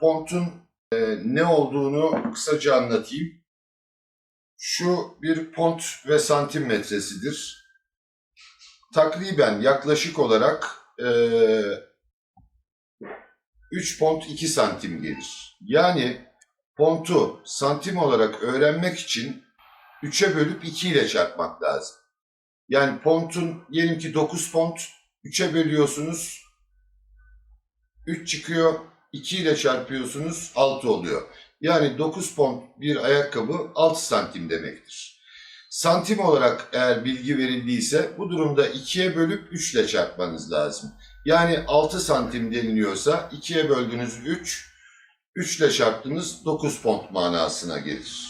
pontun e, ne olduğunu kısaca anlatayım. Şu bir pont ve santimetresidir. Takriben yaklaşık olarak e, 3 pont 2 santim gelir. Yani pontu santim olarak öğrenmek için 3'e bölüp 2 ile çarpmak lazım. Yani pontun diyelim ki 9 pont 3'e bölüyorsunuz 3 çıkıyor 2 ile çarpıyorsunuz 6 oluyor. Yani 9 pont bir ayakkabı 6 santim demektir. Santim olarak eğer bilgi verildiyse bu durumda 2'ye bölüp 3 ile çarpmanız lazım. Yani 6 santim deniliyorsa 2'ye böldünüz 3, 3 ile çarptınız 9 pont manasına gelir.